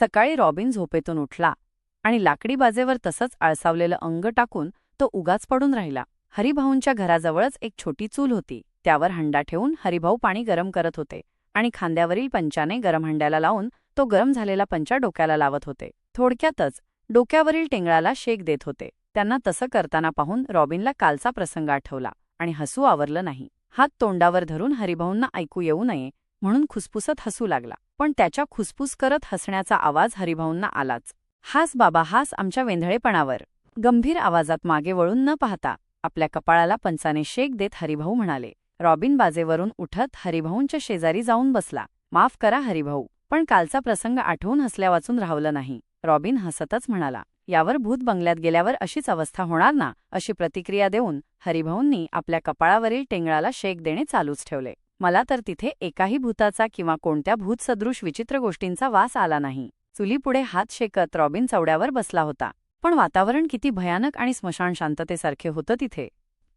सकाळी रॉबिन झोपेतून उठला आणि लाकडी बाजेवर तसंच आळसावलेलं अंग टाकून तो उगाच पडून राहिला. हरिभाऊंच्या घराजवळच एक छोटी चूल होती. त्यावर हंडा ठेवून हरिभाऊ पाणी गरम करत होते आणि खांद्यावरील पंचाने गरम हंड्याला लावून तो गरम झालेला पंचा डोक्याला लावत होते. थोडक्यातच डोक्यावरील टेंगळाला शेक देत होते. त्यांना तसं करताना पाहून रॉबिनला कालचा प्रसंग आठवला आणि हसू आवरलं नाही. हात तोंडावर धरून हरिभाऊंना ऐकू येऊ नये म्हणून खुसफुसत हसू लागला. पण त्याच्या खुसफुस करत हसण्याचा आवाज हरिभाऊंना आलाच. हास बाबा हास आमच्या वेंधळेपणावर. गंभीर आवाजात मागे वळून न पाहता. आपल्या कपाळाला पंचाने शेक देत हरिभाऊ म्हणाले. रॉबिन बाजेवरून उठत हरिभाऊंच्या शेजारी जाऊन बसला. माफ करा हरिभाऊ पण कालचा प्रसंग आठवून हसल्या वाचून राहवलं नाही. रॉबिन हसतच म्हणाला. यावर भूत बंगल्यात गेल्यावर अशीच अवस्था होणार ना? अशी प्रतिक्रिया देऊन हरिभाऊंनी आपल्या कपाळावरील टेंगळाला शेक देणे चालूच ठेवले. मला तर तिथे एकाही भूताचा किंवा कोणत्या भूतसदृश विचित्र गोष्टींचा वास आला नाही. चुलीपुढे हात शेकत रॉबिन चवड्यावर बसला होता. पण वातावरण किती भयानक आणि स्मशान शांततेसारखे होतं तिथे.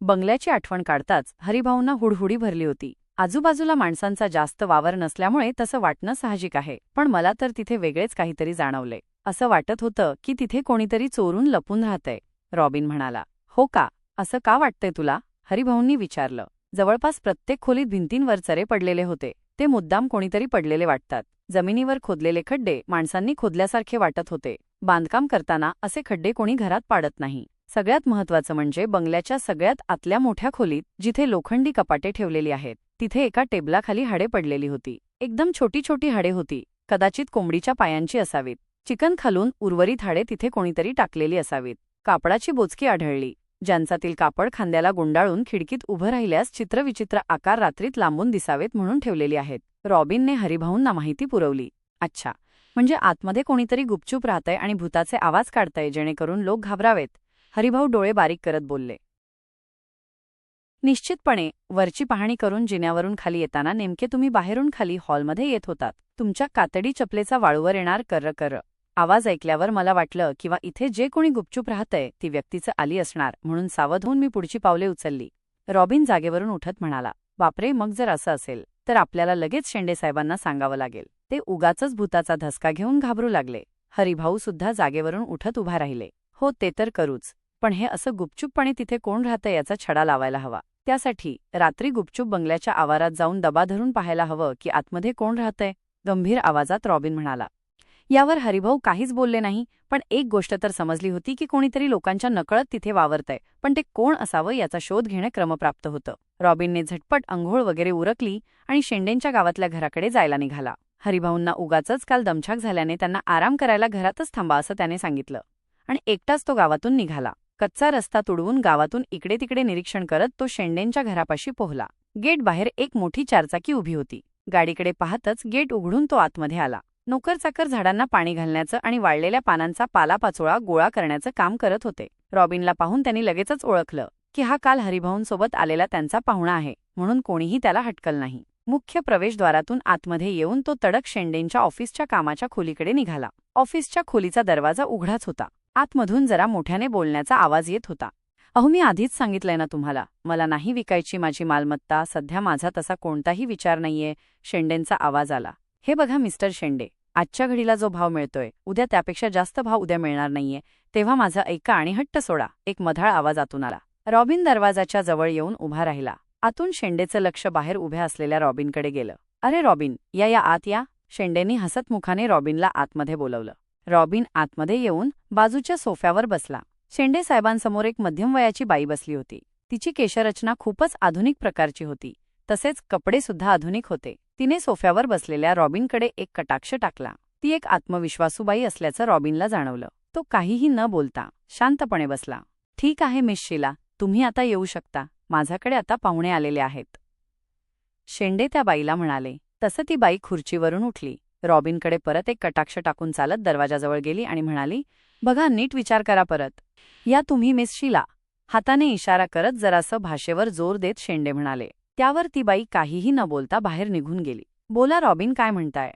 बंगल्याची आठवण काढताच हरिभाऊंना हुडहुडी भरली होती. आजूबाजूला माणसांचा जास्त वावर नसल्यामुळे तसं वाटणं साहजिक आहे पण मला तर तिथे वेगळेच काहीतरी जाणवले. असं वाटत होतं की तिथे कोणीतरी चोरून लपून राहतंय रॉबिन म्हणाला. हो का? असं का वाटतंय तुला? हरिभाऊंनी विचारलं. जवळपास प्रत्येक खोलीत भिंतींवर चरे पडलेले होते. ते मुद्दाम कोणीतरी पडलेले वाटतात. जमिनीवर खोदलेले खड्डे माणसांनी खोदल्यासारखे वाटत होते. बांधकाम करताना असे खड्डे कोणी घरात पाडत नाही. सगळ्यात महत्वाचं म्हणजे बंगल्याच्या सगळ्यात आतल्या मोठ्या खोलीत जिथे लोखंडी कपाटे ठेवलेली आहेत तिथे एका टेबलाखाली हाडे पडलेली होती. एकदम छोटी छोटी हाडे होती. कदाचित कोंबडीच्या पायांची असावीत. चिकन खालून उर्वरित हाडे तिथे कोणीतरी टाकलेली असावीत. कापडाची बोचकी आढळली. ज्यांचातील कापड खांद्याला गुंडाळून खिडकीत उभं राहिल्यास चित्रविचित्र आकार रात्रीत लांबून दिसावेत म्हणून ठेवलेली आहेत. रॉबिनने हरिभाऊंना माहिती पुरवली. अच्छा म्हणजे आतमध्ये कोणीतरी गुपचूप राहतंय आणि भूताचे आवाज काढतंय जेणेकरून लोक घाबरावेत. हरिभाऊ डोळे बारीक करत बोलले. निश्चितपणे वरची पाहणी करून जिन्यावरून खाली येताना नेमके तुम्ही बाहेरून खाली हॉलमध्ये येत होतात. तुमच्या कातडी चपलेचा वाळूवर येणार कर्र कर्र. आवाज ऐकल्यावर मला वाटलं किंवा इथे जे कोणी गुपचूप राहतंय ती व्यक्तीचं आली असणार म्हणून सावध होऊन मी पुढची पावले उचलली. रॉबिन जागेवरून उठत म्हणाला बापरे मग जर असं असेल तर आपल्याला लगेच शेंडेसाहेबांना सांगावं लागेल. ते उगाचच भूताचा धसका घेऊन घाबरू लागले. हरिभाऊ सुद्धा जागेवरून उठत उभा राहिले. हो ते तर करूच. पण हे असं गुपचूपपणे तिथे कोण राहतं याचा छडा लावायला हवा. त्यासाठी रात्री गुपचूप बंगल्याच्या आवारात जाऊन दबा धरून पाहायला हवं की आतमध्ये कोण राहतंय? गंभीर आवाजात रॉबिन म्हणाला यावर हरिभाऊ काहीच बोलले नाही पण एक गोष्ट तर समजली होती की कोणीतरी लोकांच्या नकळत तिथे वावरतंय पण ते कोण असावं याचा शोध घेणं क्रमप्राप्त होतं. रॉबिनने झटपट अंघोळ वगैरे उरकली आणि शेंडेंच्या गावातल्या घराकडे जायला निघाला. हरिभाऊंना उगाचच काल दमछाक झाल्याने त्यांना आराम करायला घरातच थांबा असं त्याने सांगितलं आणि एकटाच तो गावातून निघाला. कच्चा रस्ता तुडवून गावातून इकडे तिकडे निरीक्षण करत तो शेंडेंच्या घरापाशी पोहला. गेट बाहेर एक मोठी चारचाकी उभी होती. गाडीकडे पाहतच गेट उघडून तो आतमध्ये आला. नोकरचाकर झाडांना पाणी घालण्याचं आणि वाळलेल्या पानांचा पालापाचोळा गोळा करण्याचं काम करत होते. रॉबिनला पाहून त्यांनी लगेचच ओळखलं की हा काल हरिभाऊंसोबत आलेला त्यांचा पाहुणा आहे म्हणून कोणीही त्याला हटकल नाही. मुख्य प्रवेशद्वारातून आतमध्ये येऊन तो तडक शेंडेंच्या ऑफिसच्या कामाच्या खोलीकडे निघाला. ऑफिसच्या खोलीचा दरवाजा उघडाच होता. आतमधून जरा मोठ्याने बोलण्याचा आवाज येत होता. अहो मी आधीच सांगितलंय ना तुम्हाला मला नाही विकायची माझी मालमत्ता सध्या माझा तसा कोणताही विचार नाहीये शेंडेंचा आवाज आला. हे बघा मिस्टर शेंडे आजच्या घडीला जो भाव मिळतोय उद्या त्यापेक्षा जास्त भाव उद्या मिळणार नाहीये. तेव्हा माझा ऐका आणि हट्ट सोडा. एक मधाळ आवाज आतून आला. रॉबिन दरवाजाच्या जवळ येऊन उभा राहिला. आतून शेंडेचं लक्ष बाहेर उभ्या असलेल्या रॉबिनकडे गेलं. अरे रॉबिन या या आत या. शेंडेनी हसतमुखाने रॉबिनला आतमध्ये बोलवलं. रॉबिन आतमध्ये येऊन बाजूच्या सोफ्यावर बसला. शेंडे साहेबांसमोर एक मध्यम वयाची बाई बसली होती. तिची केशरचना खूपच आधुनिक प्रकारची होती. तसेच कपडे सुद्धा आधुनिक होते. तिने सोफ्यावर बसलेल्या रॉबिनकडे एक कटाक्ष टाकला. ती एक आत्मविश्वासूबाई असल्याचं रॉबिनला जाणवलं. तो काहीही न बोलता शांतपणे बसला. ठीक आहे मिस शिला. तुम्ही आता येऊ शकता. माझ्याकडे आता पाहुणे आलेले आहेत. शेंडे त्या बाईला म्हणाले. तसं ती बाई खुर्चीवरून उठली. रॉबिनकडे परत एक कटाक्ष टाकून चालत दरवाजाजवळ गेली आणि म्हणाली बघा नीट विचार करा परत. या तुम्ही मिस शिला. हाताने इशारा करत जरासं भाषेवर जोर देत शेंडे म्हणाले. त्यावर ती बाई काहीही न बोलता बाहेर निघून गेली. बोला रॉबिन काय म्हणताय?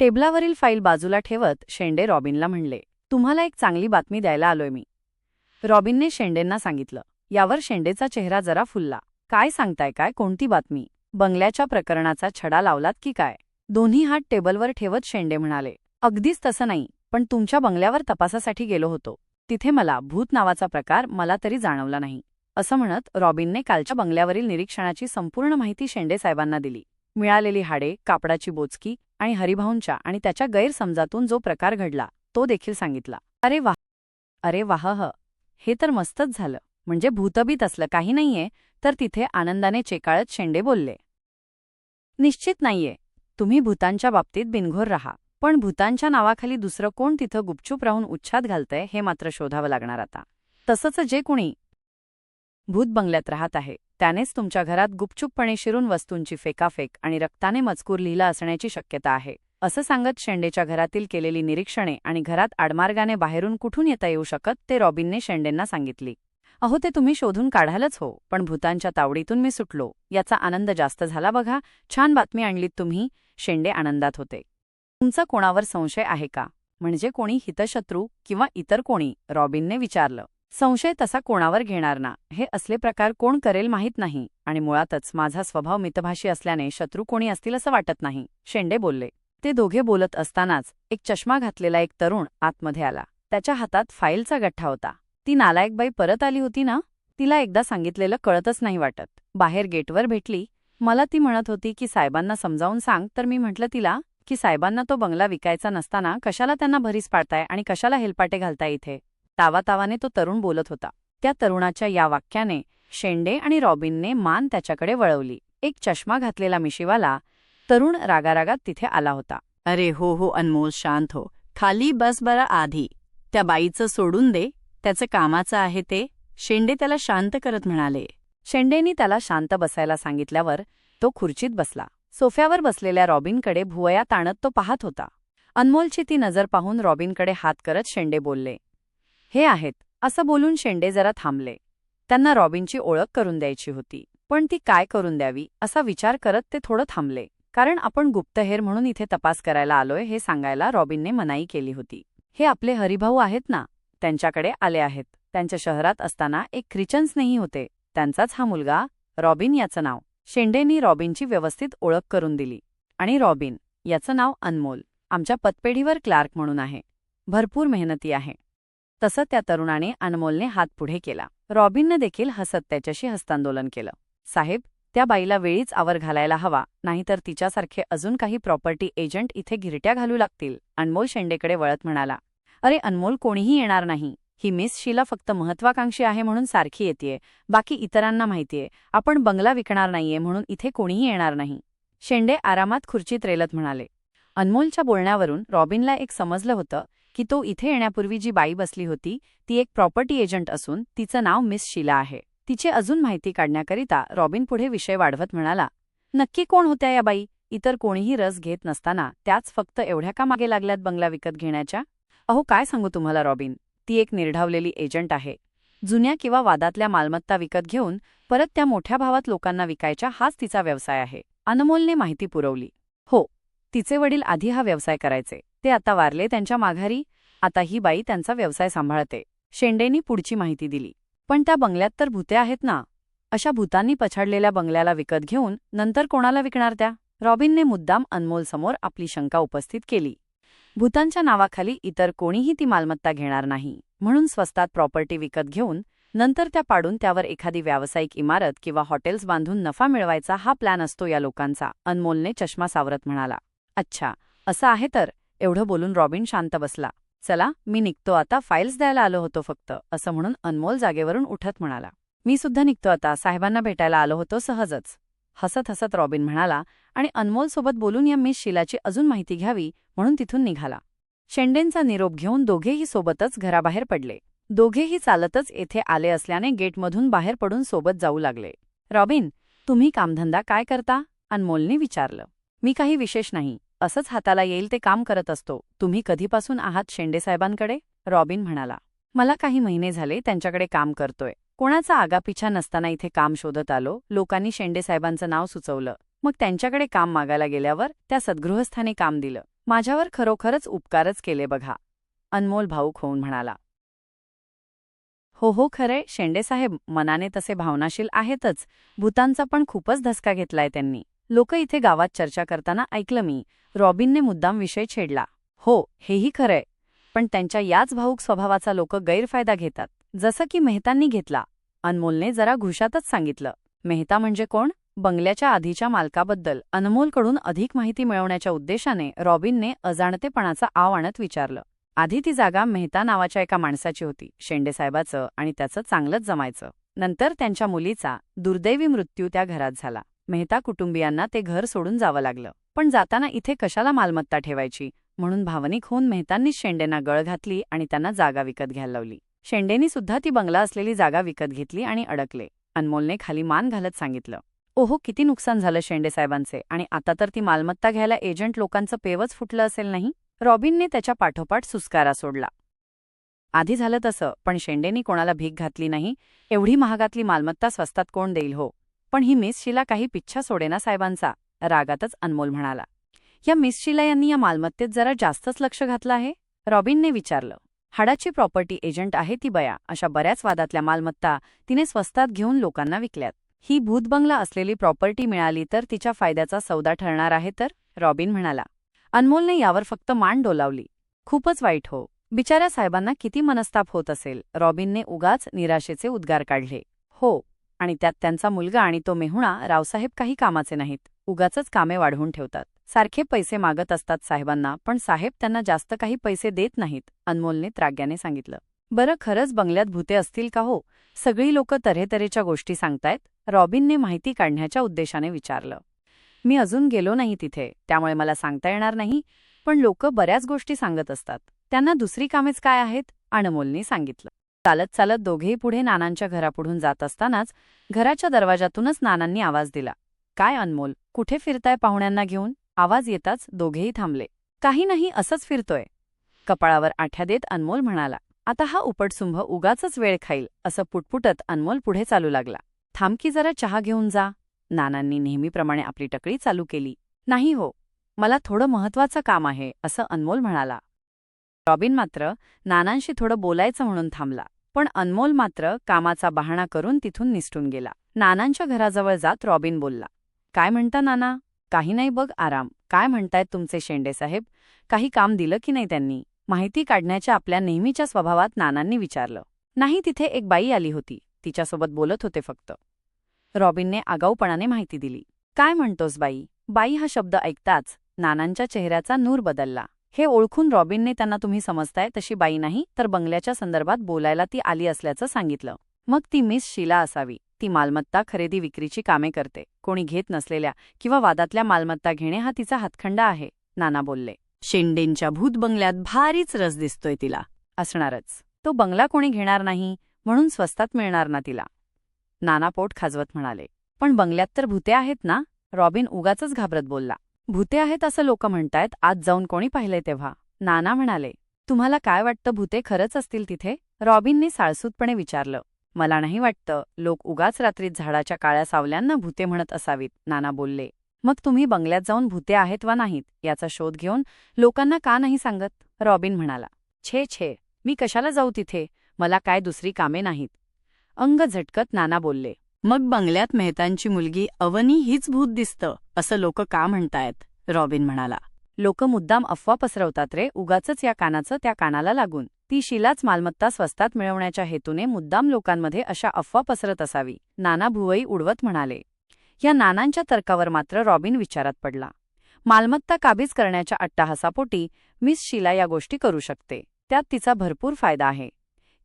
टेबलावरील फाईल बाजूला ठेवत शेंडे रॉबिनला म्हणले तुम्हाला एक चांगली बातमी द्यायला आलोय मी. रॉबिनने शेंडेंना सांगितलं यावर शेंडेचा चेहरा जरा फुलला. काय सांगताय काय? कोणती बातमी? बंगल्याच्या प्रकरणाचा छडा लावलात की काय? दोन्ही हात टेबलवर ठेवत शेंडे म्हणाले अगदीच तसं नाही पण तुमच्या बंगल्यावर तपासासाठी गेलो होतो. तिथे मला भूत नावाचा प्रकार मला तरी जाणवला नाही. असं म्हणत रॉबिनने कालच्या बंगल्यावरील निरीक्षणाची संपूर्ण माहिती शेंडे साहेबांना दिली. मिळालेली हाडे कापडाची बोचकी आणि हरिभाऊंच्या आणि त्याच्या गैरसमजातून जो प्रकार घडला तो देखील सांगितला. अरे वाह! अरे वाह हे! तर मस्तच झालं. म्हणजे भूतबीत असलं काही नाहीये तर तिथे आनंदाने चेकाळत शेंडे बोलले. निश्चित नाहीये. तुम्ही भूतांच्या बाबतीत बिनघोर राहा. पण भूतांच्या नावाखाली दुसरं कोण तिथं गुपचूप राहून उच्छाद घालतंय हे मात्र शोधावं लागणार आता. तसंच जे कुणी भूत बंगल्यात राहत आहे. त्यानेच तुमच्या घरात गुपचूपपणे शिरून वस्तूंची फेकाफेक आणि रक्ताने मजकूर लिहिला असण्याची शक्यता आहे. असं सांगत शेंडेच्या घरातील केलेली निरीक्षणे आणि घरात आडमार्गाने बाहेरून कुठून येता येऊ शकत ते रॉबिनने शेंडेंना सांगितली. अहो ते तुम्ही शोधून काढालच हो पण भूतांच्या तावडीतून मी सुटलो. याचा आनंद जास्त झाला बघा. छान बातमी आणलीत तुम्ही. शेंडे आनंदात होते. तुमचा कोणावर संशय आहे का? म्हणजे कोणी हितशत्रू किंवा इतर कोणी? रॉबिनने विचारलं. संशय तसा कोणावर घेणार ना? हे असले प्रकार कोण करेल माहीत नाही आणि मुळातच माझा स्वभाव मितभाषी असल्याने शत्रू कोणी असतील असं वाटत नाही शेंडे बोलले. ते दोघे बोलत असतानाच एक चष्मा घातलेला एक तरुण आतमध्ये आला. त्याच्या हातात फाईलचा गठ्ठा होता. ती नालायकबाई परत आली होती ना? तिला एकदा सांगितलेलं कळतच नाही वाटत. बाहेर गेटवर भेटली. मला ती म्हणत होती की साहेबांना समजावून सांग तर मी म्हटलं तिला की साहेबांना तो बंगला विकायचा नसताना कशाला त्यांना भरीस पाडताय आणि कशाला हेलपाटे घालताय इथे? तावातावाने तो तरुण बोलत होता. त्या तरुणाच्या या वाक्याने शेंडे आणि रॉबिनने मान त्याच्याकडे वळवली. एक चष्मा घातलेला मिशीवाला तरुण रागारागात तिथे आला होता. अरे हो हो अनमोल शांत हो. खाली बस बरा आधी. त्या बाईचं सोडून दे. त्याचं कामाचं आहे ते. शेंडे त्याला शांत करत म्हणाले. शेंडेनी त्याला शांत बसायला सांगितल्यावर तो खुर्चीत बसला. सोफ्यावर बसलेल्या रॉबिनकडे भुवया ताणत तो पाहत होता. अनमोलची ती नजर पाहून रॉबिनकडे हात करत शेंडे बोलले. हे आहेत. असं बोलून शेंडे जरा थांबले. त्यांना रॉबिनची ओळख करून द्यायची होती. पण ती काय करून द्यावी असा विचार करत ते थोडं थांबले. कारण आपण गुप्तहेर म्हणून इथे तपास करायला आलोय हे सांगायला रॉबिनने मनाई केली होती. हे आपले हरिभाऊ आहेत ना? त्यांच्याकडे आले आहेत. त्यांच्या शहरात असताना एक ख्रिचन्सनेही होते. त्यांचाच हा मुलगा रॉबिन याचं नाव. शेंडेनी रॉबिनची व्यवस्थित ओळख करून दिली. आणि रॉबिन याचं नाव अनमोल. आमच्या पतपेढीवर क्लार्क म्हणून आहे. भरपूर मेहनती आहे. तसं त्या तरुणाने अनमोलने हात पुढे केला. रॉबिननं देखील हसत त्याच्याशी हस्तांदोलन केलं. साहेब त्या बाईला वेळीच आवर घालायला हवा नाहीतर तिच्यासारखे अजून काही प्रॉपर्टी एजंट इथे गिरट्या घालू लागतील अनमोल शेंडेकडे वळत म्हणाला. अरे अनमोल कोणीही येणार नाही. ही मिस शीला फक्त महत्वाकांक्षी आहे म्हणून सारखी येतेय. बाकी इतरांना माहितीये. आपण बंगला विकणार नाहीये म्हणून इथे कोणीही येणार नाही. शेंडे आरामात खुर्चीत रेलत म्हणाले. अनमोलच्या बोलण्यावरून रॉबिनला एक समजलं होतं की तो इथे येण्यापूर्वी जी बाई बसली होती ती एक प्रॉपर्टी एजंट असून तिचं नाव मिस शिला आहे. तिची अजून माहिती काढण्याकरिता रॉबिन पुढे विषय वाढवत म्हणाला नक्की कोण होत्या या बाई? इतर कोणीही रस घेत नसताना त्याच फक्त एवढ्या का मागे लागल्यात बंगला विकत घेण्याच्या? अहो काय सांगू तुम्हाला रॉबिन? ती एक निर्ढावलेली एजंट आहे. जुन्या किंवा वादातल्या मालमत्ता विकत घेऊन परत त्या मोठ्या भावात लोकांना विकायच्या हाच तिचा व्यवसाय आहे. अनमोलने माहिती पुरवली. हो तिचे वडील आधी हा व्यवसाय करायचे. ते आता वारले त्यांच्या माघारी. आता ही बाई त्यांचा व्यवसाय सांभाळते. शेंडेनी पुढची माहिती दिली. पण त्या बंगल्यात तर भूते आहेत ना अशा भूतांनी पछाडलेल्या बंगल्याला विकत घेऊन नंतर कोणाला विकणार त्या? रॉबिनने मुद्दाम अनमोलसमोर आपली शंका उपस्थित केली. भूतांच्या नावाखाली इतर कोणीही ती मालमत्ता घेणार नाही म्हणून स्वस्तात प्रॉपर्टी विकत घेऊन नंतर त्या पाडून त्यावर एखादी व्यावसायिक इमारत किंवा हॉटेल्स बांधून नफा मिळवायचा हा प्लॅन असतो या लोकांचा अनमोलने चष्मा सावरत म्हणाला. अच्छा असं आहे तर. एवढं बोलून रॉबिन शांत बसला. चला मी निघतो आता फाईल्स द्यायला आलो होतो फक्त असं म्हणून अनमोल जागेवरून उठत म्हणाला. मी सुद्धा निघतो आता साहेबांना भेटायला आलो होतो सहजच. हसत हसत रॉबिन म्हणाला आणि अनमोलसोबत बोलून या मिस शिलाची अजून माहिती घ्यावी? म्हणून तिथून निघाला. शेंडेंचा निरोप घेऊन दोघेही सोबतच घराबाहेर पडले. दोघेही चालतच येथे आले असल्याने गेटमधून बाहेर पडून सोबत जाऊ लागले. रॉबिन तुम्ही कामधंदा काय करता? अनमोलने विचारलं. मी काही विशेष नाही. असंच हाताला येईल ते काम करत असतो. तुम्ही कधीपासून आहात शेंडेसाहेबांकडे रॉबिन म्हणाला. मला काही महिने झाले त्यांच्याकडे काम करतोय. कोणाचा आगापिछा नसताना इथे काम शोधत आलो. लोकांनी शेंडेसाहेबांचं नाव सुचवलं. मग त्यांच्याकडे काम मागायला गेल्यावर त्या सद्गृहस्थाने काम दिलं. माझ्यावर खरोखरच उपकारच केले बघा. अनमोल भाऊक होऊन म्हणाला. हो हो खरे. शेंडेसाहेब मनाने तसे भावनाशील आहेतच. भूतांचा पण खूपच धसका घेतलाय त्यांनी. लोक इथे गावात चर्चा करताना ऐकलं मी. रॉबिनने मुद्दाम विषय छेडला. हो हेही खरंय. पण त्यांच्या याच भाऊक स्वभावाचा लोक गैरफायदा घेतात. जसं की मेहतांनी घेतला. अनमोलने जरा घुशातच सांगितलं. मेहता म्हणजे कोण? बंगल्याच्या आधीच्या मालकाबद्दल. अनमोलकडून अधिक माहिती मिळवण्याच्या उद्देशाने रॉबिनने अजाणतेपणाचा आव आणत विचारलं. आधी ती जागा मेहता नावाच्या एका माणसाची होती. शेंडेसाहेबाचं आणि त्याचं चांगलंच जमायचं. नंतर त्यांच्या मुलीचा दुर्दैवी मृत्यू त्या घरात झाला. मेहता कुटुंबियांना ते घर सोडून जावं लागलं. पण जाताना इथे कशाला मालमत्ता ठेवायची? म्हणून भावनिक होऊन मेहतांनीच शेंडेंना गळ घातली आणि त्यांना जागा विकत घ्यायला लावली. शेंडेनी सुद्धा ती बंगला असलेली जागा विकत घेतली आणि अडकले. अनमोलने खाली मान घालत सांगितलं ओहो किती नुकसान झालं शेंडेसाहेबांचे आणि आता तर ती मालमत्ता घ्यायला एजंट लोकांचं पेवच फुटलं असेल नाही? रॉबिनने त्याच्या पाठोपाठ सुस्कारा सोडला. आधी झालं तसं पण शेंडेनी कोणाला भीक घातली नाही? एवढी महागातली मालमत्ता स्वस्तात कोण देईल हो? पण ही मिस शिला काही पिच्छा सोडेना साहेबांचा रागातच अनमोल म्हणाला. या मिस शिला यांनी या मालमत्तेत जरा जास्तच लक्ष घातलं आहे? रॉबिनने विचारलं. हाडाची प्रॉपर्टी एजंट आहे ती बया अशा बऱ्याच वादातल्या मालमत्ता तिने स्वस्तात घेऊन लोकांना विकल्यात. ही भूतबंगला असलेली प्रॉपर्टी मिळाली तर तिच्या फायद्याचा सौदा ठरणार आहे तर? रॉबिन म्हणाला. अनमोलने यावर फक्त मान डोलावली. खूपच वाईट हो. बिचाऱ्या साहेबांना किती मनस्ताप होत असेल? रॉबिनने उगाच निराशेचे उद्गार काढले. हो आणि त्यात त्यांचा मुलगा आणि तो मेहुणा रावसाहेब काही कामाचे नाहीत. उगाच कामे वाढवून ठेवतात. सारखे पैसे मागत असतात साहेबांना पण साहेब त्यांना जास्त काही पैसे देत नाहीत अनमोलने त्राग्याने सांगितलं. बरं खरंच बंगल्यात भूते असतील का हो? सगळी लोक तऱ्हेतऱ्हेच्या गोष्टी सांगतायत रॉबिनने माहिती काढण्याच्या उद्देशाने विचारलं. मी अजून गेलो नाही तिथे त्यामुळे मला सांगता येणार नाही पण लोक बऱ्याच गोष्टी सांगत असतात. त्यांना दुसरी कामेच काय आहेत? अनमोलने सांगितलं. चालत चालत दोघेही पुढे नानांच्या घरापुढून जात असतानाच घराच्या दरवाजातूनच नानांनी आवाज दिला. काय अनमोल कुठे फिरताय पाहुण्यांना घेऊन? आवाज येताच दोघेही थांबले. काही नाही असंच फिरतोय. कपाळावर आठ्या देत अनमोल म्हणाला आता हा उपटसुंभ उगाचच वेळ खाईल असं पुटपुटत अनमोल पुढे चालू लागला. थांबकी जरा चहा घेऊन जा. नानांनी नेहमीप्रमाणे आपली टकळी चालू केली. नाही हो मला थोडं महत्वाचं काम आहे असं अनमोल म्हणाला. रॉबिन मात्र नानांशी थोडं बोलायचं म्हणून थांबला. पण अनमोल मात्र कामाचा बहाणा करून तिथून निसटून गेला. नानांच्या घराजवळ जात रॉबिन बोलला काय म्हणता नाना? काही नाही बघ आराम. काय म्हणतायत तुमचे शेंडेसाहेब? काही काम दिलं की नाही त्यांनी? माहिती काढण्याच्या आपल्या नेहमीच्या स्वभावात नानांनी विचारलं. नाही तिथे एक बाई आली होती. तिच्यासोबत बोलत होते फक्त. रॉबिनने आगाऊपणाने माहिती दिली. काय म्हणतोस बाई? बाई हा शब्द ऐकताच नानांच्या चेहऱ्याचा नूर बदलला. हे ओळखून रॉबिनने त्यांना तुम्ही समजताय तशी बाई नाही तर बंगल्याच्या संदर्भात बोलायला ती आली असल्याचं सांगितलं. मग ती मिस शिला असावी. ती मालमत्ता खरेदी विक्रीची कामे करते. कोणी घेत नसलेल्या किंवा वादातल्या मालमत्ता घेणे हा तिचा हातखंडा आहे नाना बोलले. शेंडेंच्या भूत बंगल्यात भारीच रस दिसतोय तिला. असणारच. तो बंगला कोणी घेणार नाही म्हणून स्वस्तात मिळणार ना तिला. नाना पोट खाजवत म्हणाले. पण बंगल्यात तर भूते आहेत ना? रॉबिन उगाचच घाबरत बोलला. भूते आहेत असं लोक म्हणतायत आज जाऊन कोणी पाहिले तेव्हा? नाना म्हणाले तुम्हाला काय वाटतं भूते खरंच असतील तिथे? रॉबिनने साळसूतपणे विचारलं मला नाही वाटतं. लोक उगाच रात्रीत झाडाच्या काळ्या सावल्यांना भूते म्हणत असावीत. नाना बोलले मग तुम्ही बंगल्यात जाऊन भूते आहेत वा नाहीत? याचा शोध घेऊन लोकांना का नाही सांगत? रॉबिन म्हणाला छे छे. मी कशाला जाऊ तिथे? मला काय दुसरी कामे नाहीत. अंग झटकत नाना बोलले मग बंगल्यात मेहतांची मुलगी अवनी हीच भूत दिसतं असं लोक का म्हणतायत? रॉबिन म्हणाला. लोक मुद्दाम अफवा पसरवतात रे उगाचच या कानाचं त्या कानाला लागून. ती शिलाच मालमत्ता स्वस्तात मिळवण्याच्या हेतूने मुद्दाम लोकांमध्ये अशा अफवा पसरत असावी नाना भुवई उडवत म्हणाले. या नानांच्या तर्कावर मात्र रॉबिन विचारात पडला. मालमत्ता काबीज करण्याच्या अट्टाहासापोटी मिस शिला या गोष्टी करू शकते. त्यात तिचा भरपूर फायदा आहे.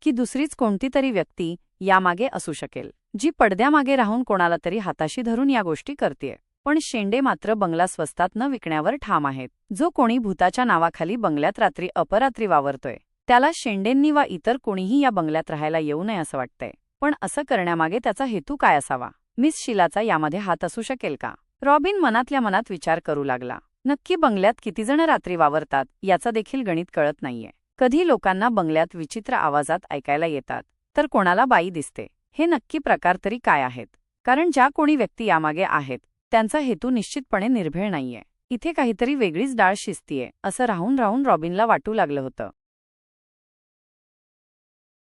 की दुसरीच कोणती तरी व्यक्ती यामागे असू शकेल. जी पडद्यामागे राहून कोणाला तरी हाताशी धरून या गोष्टी करतेय. पण शेंडे मात्र बंगला स्वस्तात न विकण्यावर ठाम आहेत. जो कोणी भूताच्या नावाखाली बंगल्यात रात्री अपरात्री वावरतोय त्याला शेंडेंनी वा इतर कोणीही या बंगल्यात राहायला येऊ नये असं वाटतंय. पण असं करण्यामागे त्याचा हेतू काय असावा? मिस शिलाचा यामध्ये हात असू शकेल का? रॉबिन मनातल्या मनात विचार करू लागला. नक्की बंगल्यात कितीजण रात्री वावरतात याचा देखील गणित कळत नाहीये. कधी लोकांना बंगल्यात विचित्र आवाजात ऐकायला येतात तर कोणाला बाई दिसते? हे नक्की प्रकार तरी काय आहेत? कारण ज्या कोणी व्यक्ती यामागे आहेत त्यांचा हेतू निश्चितपणे निर्भेळ नाहीये. इथे काहीतरी वेगळीच डाळ शिजतीये असं राहून राहून रॉबिनला वाटू लागलं होतं.